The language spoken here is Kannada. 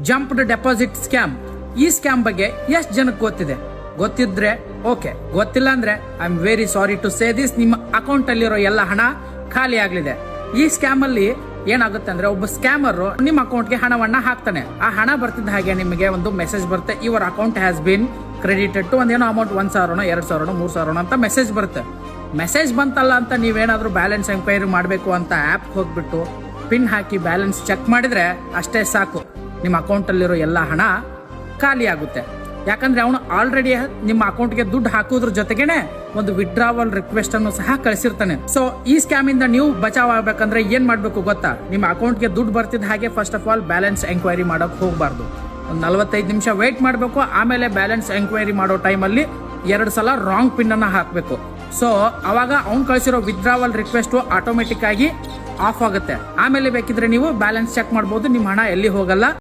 ಜಂಪ್ಡ್ ಡೆಪಾಸಿಟ್ ಸ್ಕ್ಯಾಮ್ ಈ ಸ್ಕ್ಯಾಮ್ ಬಗ್ಗೆ ಎಷ್ಟು ಜನಕ್ಕೆ ಗೊತ್ತಿದೆ? ಗೊತ್ತಿದ್ರೆ, ಓಕೆ, ಗೊತ್ತಿಲ್ಲ ಅಂದ್ರೆ I am very sorry to say this ನಿಮ್ಮ ಅಕೌಂಟ್ ಅಲ್ಲಿರೋ ಎಲ್ಲ ಹಣ ಖಾಲಿ ಆಗ್ಲಿದೆ. ಈ ಸ್ಕ್ಯಾಮ್ ಅಲ್ಲಿ ಏನಾಗುತ್ತೆ ಅಂದ್ರೆ, ಒಬ್ಬ ಸ್ಕ್ಯಾಮರ್ ನಿಮ್ಮ ಅಕೌಂಟ್ಗೆ ಹಣವನ್ನ ಹಾಕ್ತಾನೆ. ಆ ಹಣ ಬರ್ತಿದ್ದ ಹಾಗೆ ನಿಮಗೆ ಒಂದು ಮೆಸೇಜ್ ಬರುತ್ತೆ. Your account has been credited to ಒಂದೇನೋ ಅಮೌಂಟ್ ಒಂದ್ ಸಾವಿರನೋ, ಎರಡ್ ಸಾವಿರನೋ, ಮೂರ್ ಸಾವಿರನೋ ಅಂತ ಮೆಸೇಜ್ ಬರುತ್ತೆ. ಮೆಸೇಜ್ ಬಂತಲ್ಲ ಅಂತ ನೀವೇನಾದ್ರೂ ಬ್ಯಾಲೆನ್ಸ್ ಎಂಕ್ವೈರಿ ಮಾಡಬೇಕು ಅಂತ ಆ್ಯಪ್ ಹೋಗ್ಬಿಟ್ಟು ಪಿನ್ ಹಾಕಿ ಬ್ಯಾಲೆನ್ಸ್ ಚೆಕ್ ಮಾಡಿದ್ರೆ ಅಷ್ಟೇ ಸಾಕು. ನಿಮ್ಮ ಅಕೌಂಟಲ್ಲಿರೋ ಎಲ್ಲ ಹಣ ಖಾಲಿ ಆಗುತ್ತೆ. ಯಾಕಂದ್ರೆ ಅವನು ಆಲ್ರೆಡಿ ನಿಮ್ಮ ಅಕೌಂಟ್ಗೆ ದುಡ್ಡು ಹಾಕೋದ್ರ ಜೊತೆಗೇನೆ ಒಂದು ವಿಡ್ರಾವಲ್ ರಿಕ್ವೆಸ್ಟ್ ಅನ್ನು ಸಹ ಕಳಿಸಿರ್ತಾನೆ. ಸೊ ಈ ಸ್ಕ್ಯಾಮ್ ಇಂದ ನೀವು ಬಚಾವ್ ಆಗ್ಬೇಕಂದ್ರೆ ಏನ್ ಮಾಡ್ಬೇಕು ಗೊತ್ತಾ? ನಿಮ್ಮ ಅಕೌಂಟ್ಗೆ ದುಡ್ಡು ಬರ್ತಿದ್ದ ಹಾಗೆ first of all balance enquiry ಮಾಡೋಕೆ ಹೋಗಬಾರ್ದು. ಒಂದು ನಲವತ್ತೈದು ನಿಮಿಷ ವೇಟ್ ಮಾಡಬೇಕು, ಆಮೇಲೆ ಬ್ಯಾಲೆನ್ಸ್ ಎಂಕ್ವೈರಿ ಮಾಡೋ ಟೈಮಲ್ಲಿ ಎರಡು ಸಲ ರಾಂಗ್ ಪಿನ್ ಅನ್ನ ಹಾಕಬೇಕು. ಸೊ ಅವಾಗ ಅವ್ನು ಕಳಿಸಿರೋ ವಿದ್ರಾವಲ್ ರಿಕ್ವೆಸ್ಟ್ ಆಟೋಮೆಟಿಕ್ ಆಗಿ ಆಫ್ ಆಗುತ್ತೆ. ಆಮೇಲೆ ಬೇಕಿದ್ರೆ ನೀವು ಬ್ಯಾಲೆನ್ಸ್ ಚೆಕ್ ಮಾಡ್ಬೋದು, ನಿಮ್ಮ ಹಣ ಎಲ್ಲಿ ಹೋಗಲ್ಲ.